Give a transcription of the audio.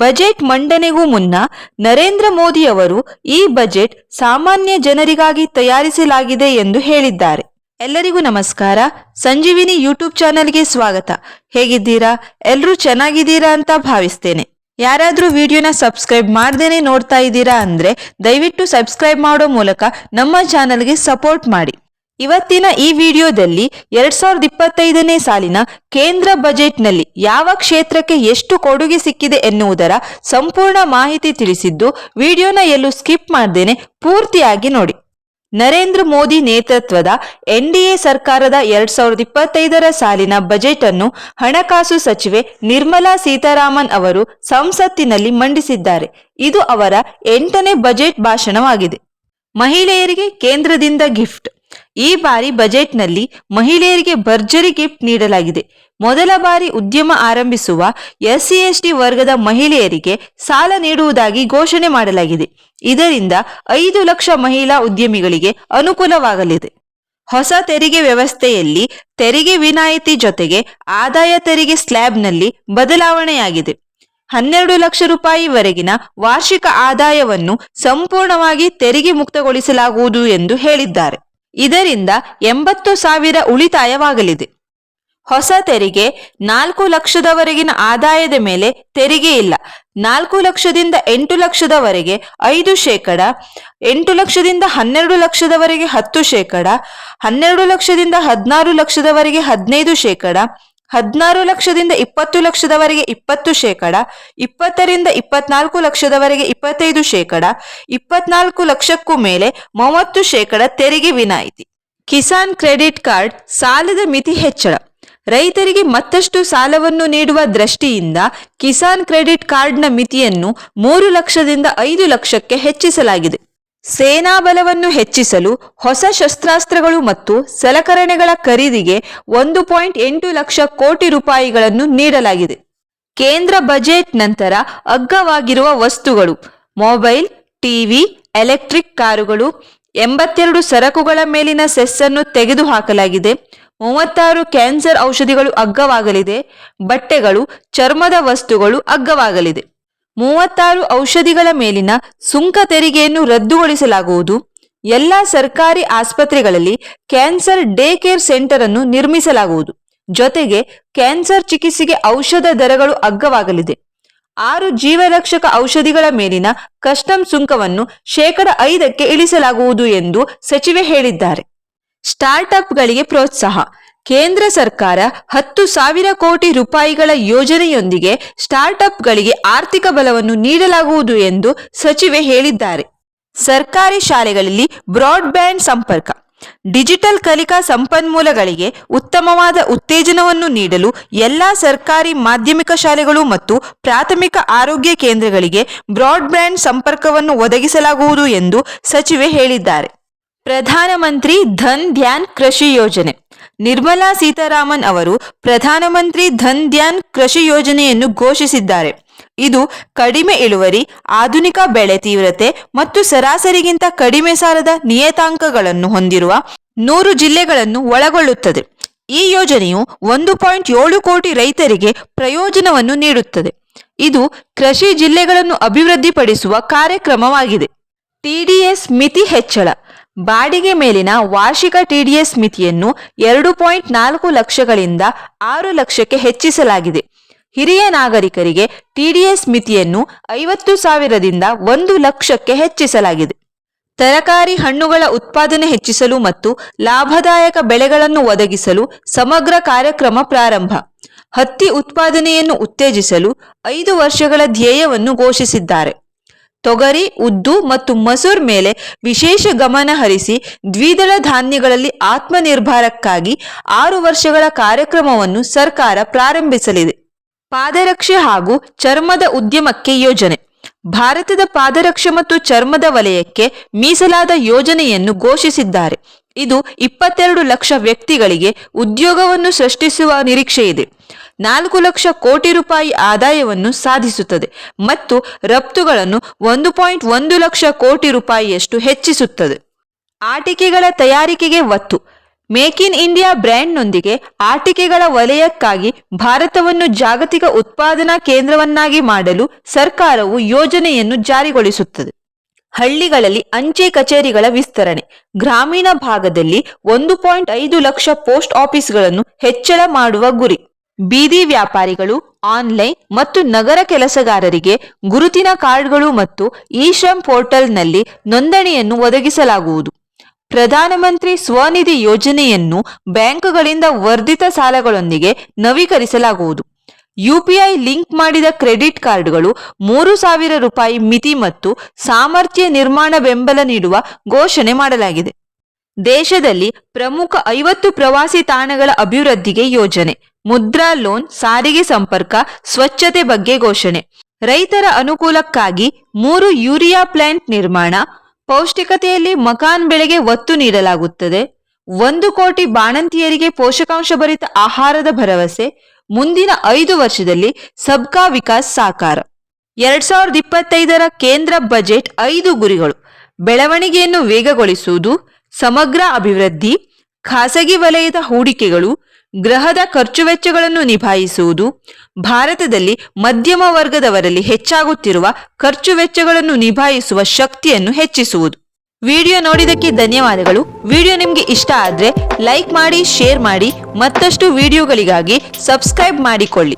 Budget ಮಂಡನೆಗೂ ಮುನ್ನ ನರೇಂದ್ರ ಮೋದಿ ಅವರು ಈ ಬಜೆಟ್ ಸಾಮಾನ್ಯ ಜನರಿಗಾಗಿ ತಯಾರಿಸಲಾಗಿದೆ ಎಂದು ಹೇಳಿದ್ದಾರೆ. ಎಲ್ಲರಿಗೂ ನಮಸ್ಕಾರ. ಸಂಜೀವಿನಿ ಯೂಟ್ಯೂಬ್ ಚಾನೆಲ್ಗೆ ಸ್ವಾಗತ. ಹೇಗಿದ್ದೀರಾ? ಎಲ್ಲರೂ ಚೆನ್ನಾಗಿದ್ದೀರಾ ಅಂತ ಭಾವಿಸ್ತೇನೆ. ಯಾರಾದರೂ ವಿಡಿಯೋನ ಸಬ್ಸ್ಕ್ರೈಬ್ ಮಾಡ್ದೇನೆ ನೋಡ್ತಾ ಇದ್ದೀರಾ ಅಂದ್ರೆ ದಯವಿಟ್ಟು ಸಬ್ಸ್ಕ್ರೈಬ್ ಮಾಡೋ ಮೂಲಕ ನಮ್ಮ ಚಾನೆಲ್ಗೆ ಸಪೋರ್ಟ್ ಮಾಡಿ. ಇವತ್ತಿನ ಈ ವಿಡಿಯೋದಲ್ಲಿ ಎರಡ್ ಸಾವಿರದ ಇಪ್ಪತ್ತೈದನೇ ಸಾಲಿನ ಕೇಂದ್ರ ಬಜೆಟ್ನಲ್ಲಿ ಯಾವ ಕ್ಷೇತ್ರಕ್ಕೆ ಎಷ್ಟು ಕೊಡುಗೆ ಸಿಕ್ಕಿದೆ ಎನ್ನುವುದರ ಸಂಪೂರ್ಣ ಮಾಹಿತಿ ತಿಳಿಸಿದ್ದು ವಿಡಿಯೋನ ಎಲ್ಲೂ ಸ್ಕಿಪ್ ಮಾಡ್ದೇನೆ ಪೂರ್ತಿಯಾಗಿ ನೋಡಿ. ನರೇಂದ್ರ ಮೋದಿ ನೇತೃತ್ವದ ಎನ್ಡಿಎ ಸರ್ಕಾರದ ಎರಡ್ ಸಾವಿರದ ಇಪ್ಪತ್ತೈದರ ಸಾಲಿನ ಬಜೆಟ್ ಅನ್ನು ಹಣಕಾಸು ಸಚಿವೆ ನಿರ್ಮಲಾ ಸೀತಾರಾಮನ್ ಅವರು ಸಂಸತ್ತಿನಲ್ಲಿ ಮಂಡಿಸಿದ್ದಾರೆ. ಇದು ಅವರ ಎಂಟನೇ ಬಜೆಟ್ ಭಾಷಣವಾಗಿದೆ. ಮಹಿಳೆಯರಿಗೆ ಕೇಂದ್ರದಿಂದ ಗಿಫ್ಟ್. ಈ ಬಾರಿ ಬಜೆಟ್ನಲ್ಲಿ ಮಹಿಳೆಯರಿಗೆ ಭರ್ಜರಿ ಗಿಫ್ಟ್ ನೀಡಲಾಗಿದೆ. ಮೊದಲ ಬಾರಿ ಉದ್ಯಮ ಆರಂಭಿಸುವ ಎಸ್ಸಿ ಎಸ್ಟಿ ವರ್ಗದ ಮಹಿಳೆಯರಿಗೆ ಸಾಲ ನೀಡುವುದಾಗಿ ಘೋಷಣೆ ಮಾಡಲಾಗಿದೆ. ಇದರಿಂದ ಐದು ಲಕ್ಷ ಮಹಿಳಾ ಉದ್ಯಮಿಗಳಿಗೆ ಅನುಕೂಲವಾಗಲಿದೆ. ಹೊಸ ತೆರಿಗೆ ವ್ಯವಸ್ಥೆಯಲ್ಲಿ ತೆರಿಗೆ ವಿನಾಯಿತಿ ಜೊತೆಗೆ ಆದಾಯ ತೆರಿಗೆ ಸ್ಲ್ಯಾಬ್ನಲ್ಲಿ ಬದಲಾವಣೆಯಾಗಿದೆ. ಹನ್ನೆರಡು ಲಕ್ಷ ರೂಪಾಯಿವರೆಗಿನ ವಾರ್ಷಿಕ ಆದಾಯವನ್ನು ಸಂಪೂರ್ಣವಾಗಿ ತೆರಿಗೆ ಮುಕ್ತಗೊಳಿಸಲಾಗುವುದು ಎಂದು ಹೇಳಿದ್ದಾರೆ. ಇದರಿಂದ ಎಂಬತ್ತು ಸಾವಿರ ಉಳಿತಾಯವಾಗಲಿದೆ. ಹೊಸ ತೆರಿಗೆ ನಾಲ್ಕು ಲಕ್ಷದವರೆಗಿನ ಆದಾಯದ ಮೇಲೆ ತೆರಿಗೆ ಇಲ್ಲ. ನಾಲ್ಕು ಲಕ್ಷದಿಂದ ಎಂಟು ಲಕ್ಷದವರೆಗೆ ಐದು ಶೇಕಡ, ಎಂಟು ಲಕ್ಷದಿಂದ ಹನ್ನೆರಡು ಲಕ್ಷದವರೆಗೆ ಹತ್ತು ಶೇಕಡ, ಹನ್ನೆರಡು ಲಕ್ಷದಿಂದ ಹದಿನಾರು ಲಕ್ಷದವರೆಗೆ ಹದಿನೈದು ಶೇಕಡ ಹದಿನಾರು ಲಕ್ಷದಿಂದ ಇಪ್ಪತ್ತು ಲಕ್ಷದವರೆಗೆ ಇಪ್ಪತ್ತು ಶೇಕಡ, ಇಪ್ಪತ್ತರಿಂದ ಇಪ್ಪತ್ನಾಲ್ಕು ಲಕ್ಷದವರೆಗೆ ಇಪ್ಪತ್ತೈದು ಶೇಕಡ, ಇಪ್ಪತ್ನಾಲ್ಕು ಲಕ್ಷಕ್ಕೂ ಮೇಲೆ ಮೂವತ್ತು ಶೇಕಡ ತೆರಿಗೆ ವಿನಾಯಿತಿ. ಕಿಸಾನ್ ಕ್ರೆಡಿಟ್ ಕಾರ್ಡ್ ಸಾಲದ ಮಿತಿ ಹೆಚ್ಚಳ. ರೈತರಿಗೆ ಮತ್ತಷ್ಟು ಸಾಲವನ್ನು ನೀಡುವ ದೃಷ್ಟಿಯಿಂದ ಕಿಸಾನ್ ಕ್ರೆಡಿಟ್ ಕಾರ್ಡ್ನ ಮಿತಿಯನ್ನು ಮೂರು ಲಕ್ಷದಿಂದ ಐದು ಲಕ್ಷಕ್ಕೆ ಹೆಚ್ಚಿಸಲಾಗಿದೆ. ಸೇನಾ ಬಲವನ್ನು ಹೆಚ್ಚಿಸಲು ಹೊಸ ಶಸ್ತ್ರಾಸ್ತ್ರಗಳು ಮತ್ತು ಸಲಕರಣೆಗಳ ಖರೀದಿಗೆ ಒಂದು ಪಾಯಿಂಟ್ ಎಂಟು ಲಕ್ಷ ಕೋಟಿ ರೂಪಾಯಿಗಳನ್ನು ನೀಡಲಾಗಿದೆ. ಕೇಂದ್ರ ಬಜೆಟ್ ನಂತರ ಅಗ್ಗವಾಗಿರುವ ವಸ್ತುಗಳು, ಮೊಬೈಲ್, ಟಿವಿ, ಎಲೆಕ್ಟ್ರಿಕ್ ಕಾರುಗಳು, ಎಂಬತ್ತೆರಡು ಸರಕುಗಳ ಮೇಲಿನ ಸೆಸ್ಸನ್ನು ತೆಗೆದುಹಾಕಲಾಗಿದೆ. ಮೂವತ್ತಾರು ಕ್ಯಾನ್ಸರ್ ಔಷಧಿಗಳು ಅಗ್ಗವಾಗಲಿದೆ. ಬಟ್ಟೆಗಳು, ಚರ್ಮದ ವಸ್ತುಗಳು ಅಗ್ಗವಾಗಲಿದೆ. ಮೂವತ್ತಾರು ಔಷಧಿಗಳ ಮೇಲಿನ ಸುಂಕ ತೆರಿಗೆಯನ್ನು ರದ್ದುಗೊಳಿಸಲಾಗುವುದು. ಎಲ್ಲ ಸರ್ಕಾರಿ ಆಸ್ಪತ್ರೆಗಳಲ್ಲಿ ಕ್ಯಾನ್ಸರ್ ಡೇ ಕೇರ್ ಸೆಂಟರ್ ಅನ್ನು ನಿರ್ಮಿಸಲಾಗುವುದು. ಜೊತೆಗೆ ಕ್ಯಾನ್ಸರ್ ಚಿಕಿತ್ಸೆಗೆ ಔಷಧ ದರಗಳು ಅಗ್ಗವಾಗಲಿದೆ. ಆರು ಜೀವರಕ್ಷಕ ಔಷಧಿಗಳ ಮೇಲಿನ ಕಸ್ಟಮ್ ಸುಂಕವನ್ನು ಶೇಕಡ ಐದಕ್ಕೆ ಇಳಿಸಲಾಗುವುದು ಎಂದು ಸಚಿವೆ ಹೇಳಿದ್ದಾರೆ. ಸ್ಟಾರ್ಟ್ಅಪ್ಗಳಿಗೆ ಪ್ರೋತ್ಸಾಹ. ಕೇಂದ್ರ ಸರ್ಕಾರ ಹತ್ತು ಸಾವಿರ ಕೋಟಿ ರೂಪಾಯಿಗಳ ಯೋಜನೆಯೊಂದಿಗೆ ಸ್ಟಾರ್ಟ್ಅಪ್ಗಳಿಗೆ ಆರ್ಥಿಕ ಬಲವನ್ನು ನೀಡಲಾಗುವುದು ಎಂದು ಸಚಿವೆ ಹೇಳಿದ್ದಾರೆ. ಸರ್ಕಾರಿ ಶಾಲೆಗಳಲ್ಲಿ ಬ್ರಾಡ್ಬ್ಯಾಂಡ್ ಸಂಪರ್ಕ, ಡಿಜಿಟಲ್ ಕಲಿಕಾ ಸಂಪನ್ಮೂಲಗಳಿಗೆ ಉತ್ತಮವಾದ ಉತ್ತೇಜನವನ್ನು ನೀಡಲು ಎಲ್ಲಾ ಸರ್ಕಾರಿ ಮಾಧ್ಯಮಿಕ ಶಾಲೆಗಳು ಮತ್ತು ಪ್ರಾಥಮಿಕ ಆರೋಗ್ಯ ಕೇಂದ್ರಗಳಿಗೆ ಬ್ರಾಡ್ಬ್ಯಾಂಡ್ ಸಂಪರ್ಕವನ್ನು ಒದಗಿಸಲಾಗುವುದು ಎಂದು ಸಚಿವೆ ಹೇಳಿದ್ದಾರೆ. ಪ್ರಧಾನಮಂತ್ರಿ ಧನ್ ಧ್ಯಾನ್ ಕೃಷಿ ಯೋಜನೆ ನಿರ್ಮಲಾ ಸೀತಾರಾಮನ್ ಅವರು ಪ್ರಧಾನಮಂತ್ರಿ ಧನ್ ಧ್ಯಾನ್ ಕೃಷಿ ಯೋಜನೆಯನ್ನು ಘೋಷಿಸಿದ್ದಾರೆ. ಇದು ಕಡಿಮೆ ಇಳುವರಿ, ಆಧುನಿಕ ಬೆಳೆ ತೀವ್ರತೆ ಮತ್ತು ಸರಾಸರಿಗಿಂತ ಕಡಿಮೆ ಸಾಲದ ನಿಯತಾಂಕಗಳನ್ನು ಹೊಂದಿರುವ ನೂರು ಜಿಲ್ಲೆಗಳನ್ನು ಒಳಗೊಳ್ಳುತ್ತದೆ. ಈ ಯೋಜನೆಯು ಒಂದು ಪಾಯಿಂಟ್ ಏಳು ಕೋಟಿ ರೈತರಿಗೆ ಪ್ರಯೋಜನವನ್ನು ನೀಡುತ್ತದೆ. ಇದು ಕೃಷಿ ಜಿಲ್ಲೆಗಳನ್ನು ಅಭಿವೃದ್ಧಿಪಡಿಸುವ ಕಾರ್ಯಕ್ರಮವಾಗಿದೆ. ಟಿಡಿಎಸ್ ಮಿತಿ ಹೆಚ್ಚಳ. ಬಾಡಿಗೆ ಮೇಲಿನ ವಾರ್ಷಿಕ ಟಿಡಿಎಸ್ ಮಿತಿಯನ್ನು ಎರಡು ಪಾಯಿಂಟ್ ನಾಲ್ಕು ಲಕ್ಷಗಳಿಂದ ಆರು ಲಕ್ಷಕ್ಕೆ ಹೆಚ್ಚಿಸಲಾಗಿದೆ. ಹಿರಿಯ ನಾಗರಿಕರಿಗೆ ಟಿಡಿಎಸ್ ಮಿತಿಯನ್ನು ಐವತ್ತು ಸಾವಿರದಿಂದ ಒಂದು ಲಕ್ಷಕ್ಕೆ ಹೆಚ್ಚಿಸಲಾಗಿದೆ. ತರಕಾರಿ ಹಣ್ಣುಗಳ ಉತ್ಪಾದನೆ ಹೆಚ್ಚಿಸಲು ಮತ್ತು ಲಾಭದಾಯಕ ಬೆಳೆಗಳನ್ನು ಒದಗಿಸಲು ಸಮಗ್ರ ಕಾರ್ಯಕ್ರಮ ಪ್ರಾರಂಭ. ಹತ್ತಿ ಉತ್ಪಾದನೆಯನ್ನು ಉತ್ತೇಜಿಸಲು ಐದು ವರ್ಷಗಳ ಧ್ಯೇಯವನ್ನು ಘೋಷಿಸಿದ್ದಾರೆ. ತೊಗರಿ, ಉದ್ದು ಮತ್ತು ಮಸೂರ್ ಮೇಲೆ ವಿಶೇಷ ಗಮನ ಹರಿಸಿ ದ್ವಿದಳ ಧಾನ್ಯಗಳಲ್ಲಿ ಆತ್ಮನಿರ್ಭರಕ್ಕಾಗಿ ಆರು ವರ್ಷಗಳ ಕಾರ್ಯಕ್ರಮವನ್ನು ಸರ್ಕಾರ ಪ್ರಾರಂಭಿಸಲಿದೆ. ಪಾದರಕ್ಷೆ ಹಾಗೂ ಚರ್ಮದ ಉದ್ಯಮಕ್ಕೆ ಯೋಜನೆ. ಭಾರತದ ಪಾದರಕ್ಷೆ ಮತ್ತು ಚರ್ಮದ ವಲಯಕ್ಕೆ ಮೀಸಲಾದ ಯೋಜನೆಯನ್ನು ಘೋಷಿಸಿದ್ದಾರೆ. ಇದು ಇಪ್ಪತ್ತೆರಡು ಲಕ್ಷ ವ್ಯಕ್ತಿಗಳಿಗೆ ಉದ್ಯೋಗವನ್ನು ಸೃಷ್ಟಿಸುವ ನಿರೀಕ್ಷೆಯಿದೆ ನಾಲ್ಕು ಲಕ್ಷ ಕೋಟಿ ರೂಪಾಯಿ ಆದಾಯವನ್ನು ಸಾಧಿಸುತ್ತದೆ ಮತ್ತು ರಫ್ತುಗಳನ್ನು ಒಂದು ಪಾಯಿಂಟ್ ಒಂದು ಲಕ್ಷ ಕೋಟಿ ರೂಪಾಯಿಯಷ್ಟು ಹೆಚ್ಚಿಸುತ್ತದೆ. ಆಟಿಕೆಗಳ ತಯಾರಿಕೆಗೆ ಒತ್ತು. ಮೇಕ್ ಇನ್ ಇಂಡಿಯಾ ಬ್ರ್ಯಾಂಡ್ನೊಂದಿಗೆ ಆಟಿಕೆಗಳ ವಲಯಕ್ಕಾಗಿ ಭಾರತವನ್ನು ಜಾಗತಿಕ ಉತ್ಪಾದನಾ ಕೇಂದ್ರವನ್ನಾಗಿ ಮಾಡಲು ಸರ್ಕಾರವು ಯೋಜನೆಯನ್ನು ಜಾರಿಗೊಳಿಸುತ್ತದೆ. ಹಳ್ಳಿಗಳಲ್ಲಿ ಅಂಚೆ ಕಚೇರಿಗಳ ವಿಸ್ತರಣೆ. ಗ್ರಾಮೀಣ ಭಾಗದಲ್ಲಿ ಒಂದು ಪಾಯಿಂಟ್ ಐದು ಲಕ್ಷ ಪೋಸ್ಟ್ ಆಫೀಸ್ಗಳನ್ನು ಹೆಚ್ಚಳ ಮಾಡುವ ಗುರಿ. ಬೀದಿ ವ್ಯಾಪಾರಿಗಳು, ಆನ್ಲೈನ್ ಮತ್ತು ನಗರ ಕೆಲಸಗಾರರಿಗೆ ಗುರುತಿನ ಕಾರ್ಡ್ಗಳು ಮತ್ತು ಇ ಶ್ರಮ್ ಪೋರ್ಟಲ್ನಲ್ಲಿ ನೋಂದಣಿಯನ್ನು ಒದಗಿಸಲಾಗುವುದು. ಪ್ರಧಾನಮಂತ್ರಿ ಸ್ವನಿಧಿ ಯೋಜನೆಯನ್ನು ಬ್ಯಾಂಕ್ಗಳಿಂದ ವರ್ಧಿತ ಸಾಲಗಳೊಂದಿಗೆ ನವೀಕರಿಸಲಾಗುವುದು. ಯುಪಿಐ ಲಿಂಕ್ ಮಾಡಿದ ಕ್ರೆಡಿಟ್ ಕಾರ್ಡ್ಗಳು ಮೂರು ಸಾವಿರ ರೂಪಾಯಿ ಮಿತಿ ಮತ್ತು ಸಾಮರ್ಥ್ಯ ನಿರ್ಮಾಣ ಬೆಂಬಲ ನೀಡುವ ಘೋಷಣೆ ಮಾಡಲಾಗಿದೆ. ದೇಶದಲ್ಲಿ ಪ್ರಮುಖ ಐವತ್ತು ಪ್ರವಾಸಿ ತಾಣಗಳ ಅಭಿವೃದ್ಧಿಗೆ ಯೋಜನೆ, ಮುದ್ರಾ ಲೋನ್, ಸಾರಿಗೆ ಸಂಪರ್ಕ, ಸ್ವಚ್ಛತೆ ಬಗ್ಗೆ ಘೋಷಣೆ. ರೈತರ ಅನುಕೂಲಕ್ಕಾಗಿ ಮೂರು ಯೂರಿಯಾ ಪ್ಲಾಂಟ್ ನಿರ್ಮಾಣ, ಪೌಷ್ಟಿಕತೆಯಲ್ಲಿ ಮಕಾನ್ ಬೆಳೆಗೆ ಒತ್ತು ನೀಡಲಾಗುತ್ತದೆ, ಒಂದು ಕೋಟಿ ಬಾಣಂತಿಯರಿಗೆ ಪೋಷಕಾಂಶಭರಿತ ಆಹಾರದ ಭರವಸೆ ಮುಂದಿನ ಐದು ವರ್ಷದಲ್ಲಿ ಸಬ್ಕಾ ವಿಕಾಸ್ ಸಾಕಾರ. ಎರಡ್ ಸಾವಿರದ ಇಪ್ಪತ್ತೈದರ ಕೇಂದ್ರ ಬಜೆಟ್ ಐದು ಗುರಿಗಳು. ಬೆಳವಣಿಗೆಯನ್ನು ವೇಗಗೊಳಿಸುವುದು, ಸಮಗ್ರ ಅಭಿವೃದ್ಧಿ, ಖಾಸಗಿ ವಲಯದ ಹೂಡಿಕೆಗಳು ಗೃಹದ ಖರ್ಚು ವೆಚ್ಚಗಳನ್ನು ನಿಭಾಯಿಸುವುದು, ಭಾರತದಲ್ಲಿ ಮಧ್ಯಮ ವರ್ಗದವರಲ್ಲಿ ಹೆಚ್ಚಾಗುತ್ತಿರುವ ಖರ್ಚು ವೆಚ್ಚಗಳನ್ನು ನಿಭಾಯಿಸುವ ಶಕ್ತಿಯನ್ನು ಹೆಚ್ಚಿಸುವುದು. ವಿಡಿಯೋ ನೋಡಿದಕ್ಕೆ ಧನ್ಯವಾದಗಳು. ವಿಡಿಯೋ ನಿಮಗೆ ಇಷ್ಟ ಆದ್ರೆ ಲೈಕ್ ಮಾಡಿ, ಶೇರ್ ಮಾಡಿ, ಮತ್ತಷ್ಟು ವಿಡಿಯೋಗಳಿಗಾಗಿ ಸಬ್ಸ್ಕ್ರೈಬ್ ಮಾಡಿಕೊಳ್ಳಿ.